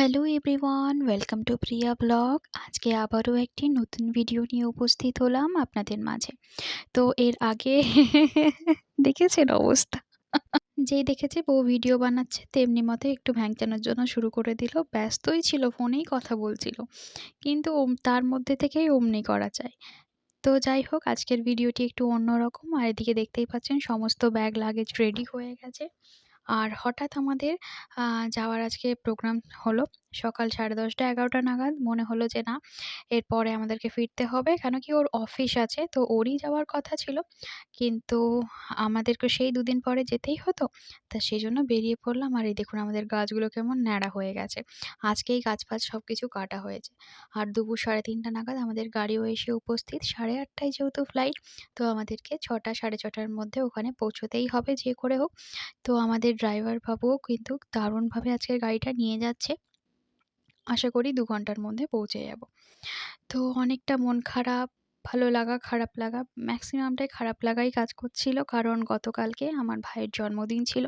Hello everyone welcome to Priya blog আজকে আবারও একটি নতুন ভিডিও নিয়ে উপস্থিত হলাম আপনাদের মাঝে। তো এর আগে দেখেছেন অবস্থা? যেই দেখেছে বউ ভিডিও বানাচ্ছে, তেমনি মতো একটু ভ্যাংচানোর জন্য শুরু করে দিল। ব্যস্তই ছিল, ফোনেই কথা বলছিল। কিন্তু তার মধ্যে থেকেই অমনি করা চাই তো যাই হোক, আজকের ভিডিওটি একটু অন্যরকম। আর এদিকে দেখতেই পাচ্ছেন, সমস্ত ব্যাগ লাগেজ রেডি হয়ে গেছে। আর হঠাৎ আমাদের যাওয়ার আজকে প্রোগ্রাম হলো। সকাল সাড়ে দশটা, এগারোটা নাগাদ। মনে হলো যে না, এরপরে আমাদেরকে ফিরতে হবে। কেন কি ওর অফিস আছে, তো ওরই যাওয়ার কথা ছিল। কিন্তু আমাদেরকে সেই দুদিন পরে যেতেই হতো। তা সেই জন্য বেরিয়ে পড়লাম। আর এই দেখুন আমাদের গাছগুলো কেমন ন্যাড়া হয়ে গেছে। আজকেই গাছ ফাছ সব কিছু কাটা হয়েছে। আর দুপুর সাড়ে তিনটা নাগাদ আমাদের গাড়িও এসে উপস্থিত। সাড়ে আটটায় যেহেতু ফ্লাইট তো আমাদেরকে ছটা, সাড়ে ছটার মধ্যে ওখানে পৌঁছতেই হবে যে করে হোক। তো আমাদের ড্রাইভার বাবুও কিন্তু দারুণভাবে আজকের গাড়িটা নিয়ে যাচ্ছে। আশা করি দু ঘণ্টার মধ্যে পৌঁছে যাব। তো অনেকটা মন খারাপ, ভালো লাগা, খারাপ লাগা, ম্যাক্সিমামটাই খারাপ লাগাই কাজ করছিল কারণ গতকালকে আমার ভাইয়ের জন্মদিন ছিল।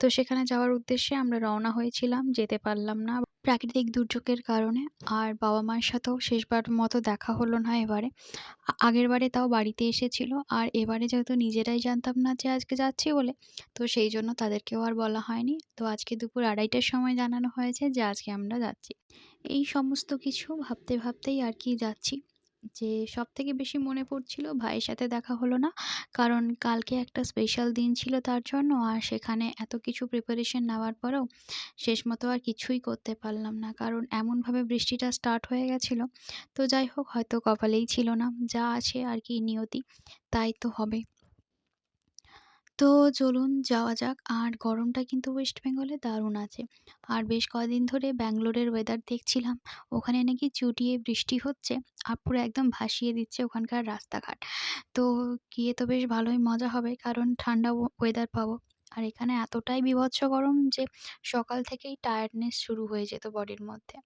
তো সেখানে যাওয়ার উদ্দেশ্যে আমরা রওনা হয়েছিলাম, যেতে পারলাম না। প্রাকৃতিক দুর্যোগের কারণে আর বাবা মায়ের সাথেও শেষবার মতো দেখা হলো না এবারে। আগেরবারে তাও বাড়িতে এসেছিল, আর এবারে যেহেতু নিজেরাই জানতাম না যে আজকে যাচ্ছি বলে, তো সেই জন্য তাদেরকেও আর বলা হয়নি। তো আজকে দুপুর আড়াইটার সময় জানানো হয়েছে যে আজকে আমরা যাচ্ছি। এই সমস্ত কিছু ভাবতে ভাবতেই আর কি যাচ্ছি। যে সব থেকে বেশি মনে পড়ছিল ভাইয়ের সাথে দেখা হলো না। কারণ কালকে একটা স্পেশাল দিন ছিল তার জন্য আর সেখানে এত কিছু প্রিপারেশন নেওয়ার পরেও শেষ মতো আর কিছুই করতে পারলাম না। কারণ এমনভাবে বৃষ্টিটা স্টার্ট হয়ে গেছিল। তো যাই হোক, হয়তো কপালেই ছিল না। যা আছে আর কি নিয়তি, তাই তো হবে। তো চলুন যাওয়া যাক। আর গরমটা কিন্তু ওয়েস্ট বেঙ্গলে দারুণ আছে। আর বেশ কদিন ধরে ব্যাঙ্গালোরের ওয়েদার দেখছিলাম। ওখানে নাকি চুটিয়ে বৃষ্টি হচ্ছে আর পুরো একদম ভাসিয়ে দিচ্ছে ওখানকার রাস্তাঘাট। তো গিয়ে তো বেশ ভালোই মজা হবে কারণ ঠান্ডা ওয়েদার পাবো। আর এখানে এতটাই বীভৎস গরম যে সকাল থেকেই টায়ার্ডনেস শুরু হয়ে যেত বডির মধ্যে।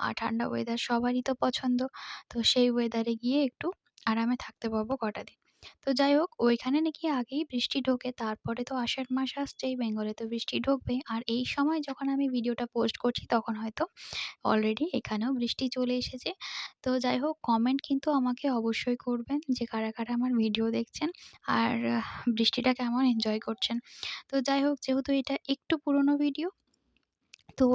আর ঠান্ডা ওয়েদার সবারই তো পছন্দ। তো সেই ওয়েদারে গিয়ে একটু আরামে থাকতে পারব কটা দিন। তো যাই হোক, ওইখানে নাকি আগেই বৃষ্টি ঢোকে, তারপরে তো আষাঢ় মাস আসছেই, বেঙ্গলে তো বৃষ্টি ঢুকবেই আর এই সময় যখন আমি ভিডিওটা পোস্ট করছি, তখন হয়তো অলরেডি এখানেও বৃষ্টি চলে এসেছে। তো যাই হোক, কমেন্ট কিন্তু আমাকে অবশ্যই করবেন যে কারা কারা আমার ভিডিও দেখছেন আর বৃষ্টিটা কেমন এনজয় করছেন। তো যাই হোক, যেহেতু এটা একটু পুরনো ভিডিও, তো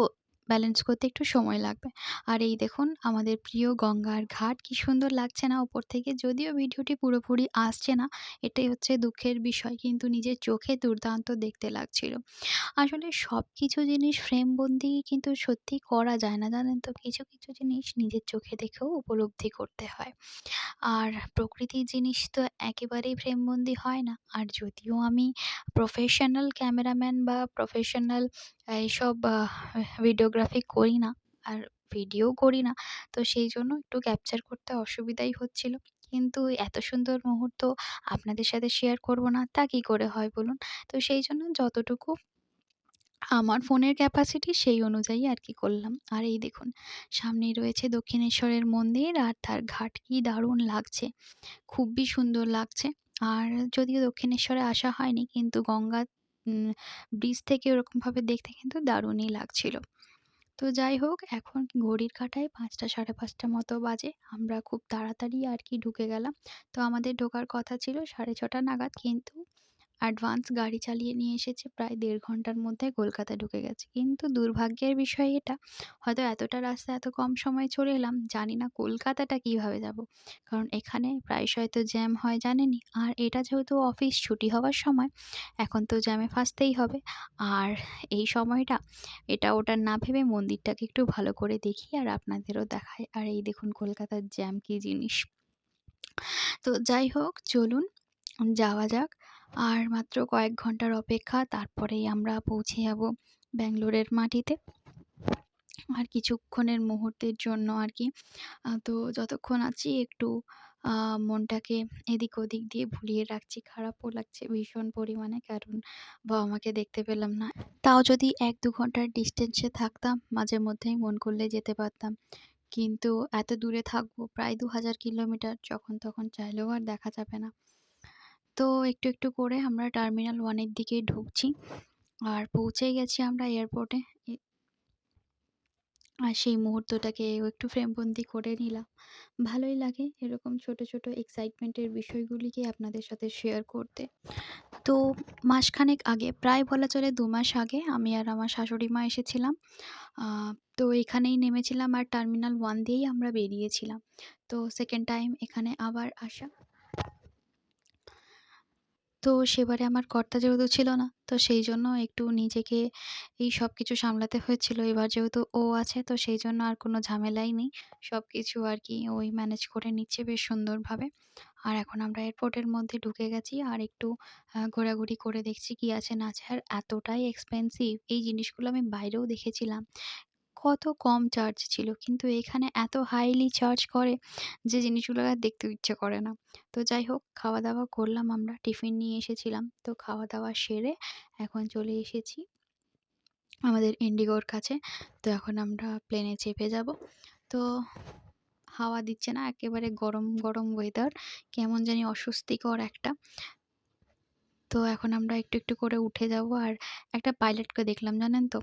ব্যালেন্স করতে একটু সময় লাগবে। আর এই দেখুন, আমাদের প্রিয় গঙ্গার ঘাট কি সুন্দর লাগছে না ওপর থেকে। যদিও ভিডিওটি পুরোপুরি আসছে না, এটাই হচ্ছে দুঃখের বিষয়। কিন্তু নিজের চোখে দুর্দান্ত দেখতে লাগছিল। আসলে সব কিছু জিনিস ফ্রেমবন্দি কিন্তু সত্যি করা যায় না, জানেন তো? কিছু কিছু জিনিস নিজের চোখে দেখেও উপলব্ধি করতে হয়। আর প্রকৃতির জিনিস তো একেবারেই ফ্রেমবন্দি হয় না। আর যদিও আমি প্রফেশনাল ক্যামেরাম্যান বা প্রফেশনাল এইসব ভিডিওগ্রাফি করি না আর ভিডিও করি না। তো সেই জন্য একটু ক্যাপচার করতে অসুবিধাই হচ্ছিল। কিন্তু এত সুন্দর মুহূর্ত আপনাদের সাথে শেয়ার করব না, তা কী করে হয় বলুন? তো সেই জন্য যতটুকু আমার ফোনের ক্যাপাসিটি সেই অনুযায়ী আর কি করলাম। আর এই দেখুন, সামনেই রয়েছে দক্ষিণেশ্বরের মন্দির আর তার ঘাট কি দারুণ লাগছে। খুবই সুন্দর লাগছে। আর যদিও দক্ষিণেশ্বরে আসা হয়নি, কিন্তু গঙ্গা ব্রিজ থেকে ওরকমভাবে দেখতে কিন্তু দারুণই লাগছিল। তো যাই হোক, এখন ঘড়ির কাঁটায় পাঁচটা, সাড়ে পাঁচটা মতো বাজে। আমরা খুব তাড়াতাড়ি আর কি ঢুকে গেলাম। তো আমাদের ঢোকার কথা ছিল সাড়ে ছটা নাগাদ, কিন্তু অ্যাডভান্স গাড়ি চালিয়ে নিয়ে এসেছে। প্রায় দেড় ঘণ্টার মধ্যে কলকাতা ঢুকে গেছে। কিন্তু দুর্ভাগ্যের বিষয় এটা, হয়তো এতটা রাস্তা এত কম সময়ে চলে এলাম, জানি না কলকাতাটা কীভাবে যাব। কারণ এখানে প্রায়শই তো জ্যাম হয় জানেনই। আর এটা যেহেতু অফিস ছুটি হওয়ার সময়, এখন তো জ্যামে ফাঁসতেই হবে। আর এই সময়টা, এটা ওটা না ভেবে মন্দিরটাকে একটু ভালো করে দেখি আর আপনাদেরও দেখাই। আর এই দেখুন কলকাতার জ্যাম কী জিনিস। তো যাই হোক, চলুন, যাওয়া যাক। আর মাত্র কয়েক ঘণ্টার অপেক্ষা, তারপরেই আমরা পৌঁছে যাব ব্যাঙ্গালোরের মাটিতে। আর কিছুক্ষণের মুহূর্তের জন্য আর কি। তো যতক্ষণ আছি একটু মনটাকে এদিক ওদিক দিয়ে ভুলিয়ে রাখছি। খারাপও লাগছে ভীষণ পরিমাণে, কারণ বাবা মাকে দেখতে পেলাম না। তাও যদি এক দু ঘণ্টার ডিস্টেন্সে থাকতাম, মাঝে মধ্যেই মন করলে যেতে পারতাম। কিন্তু এত দূরে থাকব, প্রায় দু হাজার কিলোমিটার, যখন তখন চাইলেও আর দেখা যাবে না। তো একটু একটু করে আমরা টার্মিনাল ওয়ানের দিকে ঢুকছি আর পৌঁছে গেছি আমরা এয়ারপোর্টে আর সেই মুহূর্তটাকে একটু ফ্রেমবন্দি করে নিলাম। ভালোই লাগে এরকম ছোট, ছোট এক্সাইটমেন্টের বিষয়গুলিকে আপনাদের সাথে শেয়ার করতে। তো মাসখানেক আগে প্রায় বলা চলে দু মাস আগে আমি আর আমার শাশুড়ি মা এসেছিলাম। তো এখানেই নেমেছিলাম আর টার্মিনাল ওয়ান দিয়েই আমরা বেরিয়েছিলাম। তো সেকেন্ড টাইম এখানে আবার আসা। তো সেবারে আমার কর্তা যেহেতু ছিল না, তো সেই জন্য একটু নিজেকে এই সবকিছু সামলাতে হয়েছিল। এবার যেহেতু ও আছে তো সেই জন্য আর কোনো ঝামেলাই নেই। সবকিছু আর কি ওই ম্যানেজ করে নিচ্ছে বেশ সুন্দরভাবে। আর এখন আমরা এয়ারপোর্টের মধ্যে ঢুকে গেছি আর একটু ঘোরাঘুরি করে দেখছি কি আছে না আছে। আর এতটাই এক্সপেন্সিভ এই জিনিসগুলো আমি বাইরেও দেখেছিলাম। কত কম চার্জ ছিল। কিন্তু এখানে এত হাইলি চার্জ করে যে জিনিসগুলো আর দেখতে ইচ্ছে করে না। তো যাই হোক খাওয়া-দাওয়া করলাম আমরা। টিফিন নিয়ে এসেছিলাম। তো খাওয়া-দাওয়া সেরে এখন চলে এসেছি আমাদের ইন্ডিগোর কাছে। তো এখন আমরা প্লেনে চেপে যাব। তো হাওয়া দিচ্ছে না। একেবারে গরম, গরম ওয়েদার। কেমন জানি অস্বস্তিকর একটা। তো এখন আমরা একটু, একটু করে উঠে যাব। আর একটা পাইলটকে দেখলাম জানেন তো?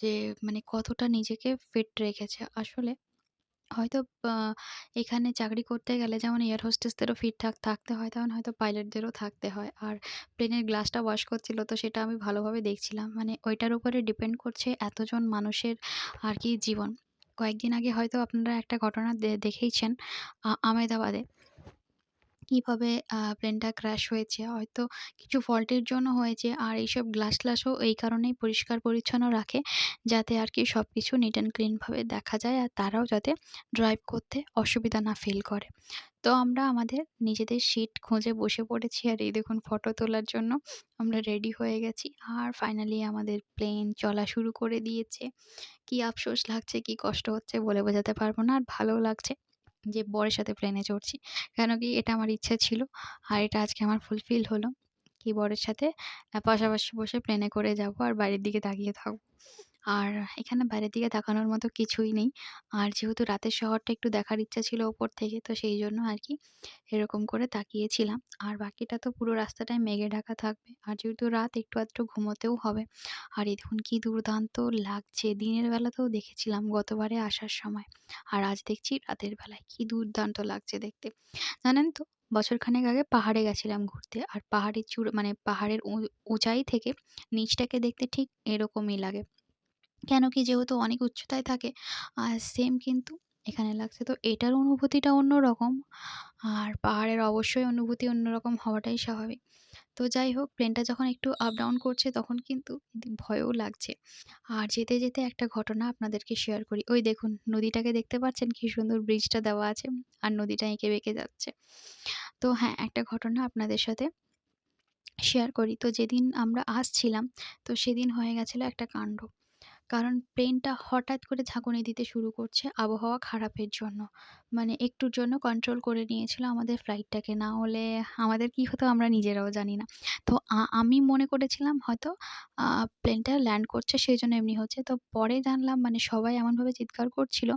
যে মানে কতটা নিজেকে ফিট রেখেছে। আসলে হয়তো এখানে চাকরি করতে গেলে যেমন এয়ার হোস্টেসদেরও ফিট থাক থাকতে হয়, তেমন হয়তো পাইলটদেরও থাকতে হয়। আর প্লেনের গ্লাসটা ওয়াশ করছিল তো সেটা আমি ভালোভাবে দেখছিলাম। মানে ওইটার উপরে ডিপেন্ড করছে এতজন মানুষের আর কি জীবন। কয়েকদিন আগে হয়তো আপনারা একটা ঘটনা দেখেইছেন আমেদাবাদে। কীভাবে প্লেনটা ক্র্যাশ হয়েছে। হয়তো কিছু ফল্টের জন্য হয়েছে। আর এইসব গ্লাস-ট্লাসও এই কারণেই পরিষ্কার পরিচ্ছন্ন রাখে যাতে আর কি সব কিছু নিট অ্যান্ড ক্লিনভাবে দেখা যায় আর তারাও যাতে ড্রাইভ করতে অসুবিধা না ফিল করে। তো আমরা আমাদের নিজেদের সিট খুঁজে বসে পড়েছি আর এই দেখুন ফটো তোলার জন্য আমরা রেডি হয়ে গেছি। আর ফাইনালি আমাদের প্লেন চলা শুরু করে দিয়েছে। কি আফসোস লাগছে, কি কষ্ট হচ্ছে বলে বোঝাতে পারব না। আর ভালোও লাগছে যে বরের সাথে প্লেনে চড়ছি। কেন কি এটা আমার ইচ্ছা ছিল। আর এটা আজকে আমার ফুলফিল হলো। কি বরের সাথে পাশাপাশি বসে প্লেনে করে যাব আর বাইরের দিকে তাকিয়ে থাকব। আর এখানে বাইরের দিকে তাকানোর মতো কিছুই নেই। আর যেহেতু রাতের শহরটা একটু দেখার ইচ্ছা ছিল ওপর থেকে, তো সেই জন্য আর কি এরকম করে তাকিয়েছিলাম। আর বাকিটা তো পুরো রাস্তাটাই মেঘে ঢাকা থাকবে। আর যেহেতু রাত, একটু আধটু ঘুমোতেও হবে। আর এই দেখুন কি দুর্দান্ত লাগছে। দিনের বেলাতেও দেখেছিলাম গতবারে আসার সময়। আর আজ দেখছি রাতের বেলায়। কি দুর্দান্ত লাগছে দেখতে। জানেন তো, বছরখানেক আগে পাহাড়ে গেছিলাম ঘুরতে। আর পাহাড়ের চূড়া মানে পাহাড়ের উঁচাই থেকে নিচটাকে দেখতে ঠিক এরকমই লাগে। কেন কি যেহেতু অনেক উচ্চতায় থাকে আর সেম কিন্তু এখানে লাগছে। তো এটার অনুভূতিটা অন্যরকম। আর পাহাড়ের অবশ্যই অনুভূতি অন্যরকম হওয়াটাই স্বাভাবিক। তো যাই হোক প্লেনটা যখন একটু আপ ডাউন করছে তখন কিন্তু ভয়ও লাগছে। আর যেতে, যেতে একটা ঘটনা আপনাদেরকে শেয়ার করি। ওই দেখুন নদীটাকে দেখতে পাচ্ছেন কি সুন্দর ব্রিজটা দেওয়া আছে। আর নদীটা এঁকে বেঁকে যাচ্ছে। তো হ্যাঁ, একটা ঘটনা আপনাদের সাথে শেয়ার করি। তো যেদিন আমরা আসছিলাম তো সেদিন হয়ে গেছিল একটা কাণ্ড। কারণ প্লেনটা হঠাৎ করে ঝাঁকুনি দিতে শুরু করছে আবহাওয়া খারাপের জন্য। মানে একটুর জন্য কন্ট্রোল করে নিয়েছিল আমাদের ফ্লাইটটাকে। না হলে আমাদের কী হতো আমরা নিজেরাও জানি না। তো আমি মনে করেছিলাম হয়তো প্লেনটা ল্যান্ড করছে সেই জন্য এমনি হচ্ছে। তো পরে জানলাম মানে সবাই এমনভাবে চিৎকার করছিল।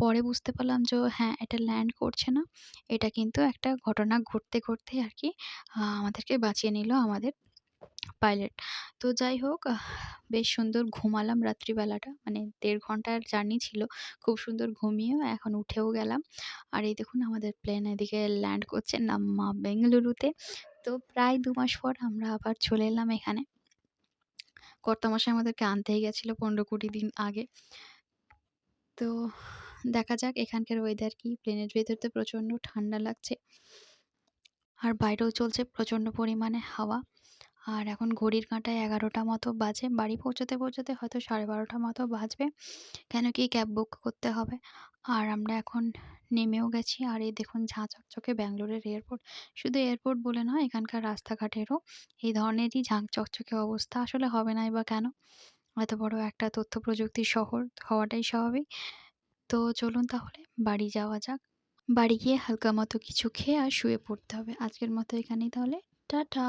পরে বুঝতে পারলাম যে হ্যাঁ, এটা ল্যান্ড করছে না। এটা কিন্তু একটা ঘটনা ঘটতে, ঘটতে আর কি আমাদেরকে বাঁচিয়ে নিল আমাদের পাইলট। তো যাই হোক বেশ সুন্দর ঘুমালাম রাত্রিবেলাটা। মানে দেড় ঘণ্টার জার্নি ছিল। খুব সুন্দর ঘুমিয়েও এখন উঠেও গেলাম। আর এই দেখুন আমাদের প্লেন এদিকে ল্যান্ড করছে নাম্মা বেঙ্গালুরুতে। তো প্রায় দু মাস পর আমরা আবার চলে এলাম এখানে। কর্তামশাই আমাদেরকে আনতেই গেছিল ১৫-২০ দিন আগে। তো দেখা যাক এখানকার ওয়েদার কি। প্লেনের ভেতরতে প্রচণ্ড ঠান্ডা লাগছে। আর বাইরেও চলছে প্রচণ্ড পরিমাণে হাওয়া। আর এখন ঘড়ির কাঁটায় ১১টা মতো বাজে। বাড়ি পৌঁছাতে, পৌঁছাতে হয়তো ১২:৩০ মতো বাজবে। কেন কি ক্যাব বুক করতে হবে। আর আমরা এখন নেমেও গেছি। আর এই দেখুন ঝাঁ চকচকে ব্যাঙ্গালোরের এয়ারপোর্ট। শুধু এয়ারপোর্ট বলে নয় এখানকার রাস্তাঘাটেরও এই ধরনেরই ঝাঁ চকচকে অবস্থা। আসলে হবে নাই বা কেন? এত বড় একটা তথ্য প্রযুক্তির শহর হওয়াটাই স্বাভাবিক। তো চলুন তাহলে বাড়ি যাওয়া যাক। বাড়ি গিয়ে হালকা মতো কিছু খেয়ে আর শুয়ে পড়তে হবে। আজকের মতো এখানেই তাহলে টাটা।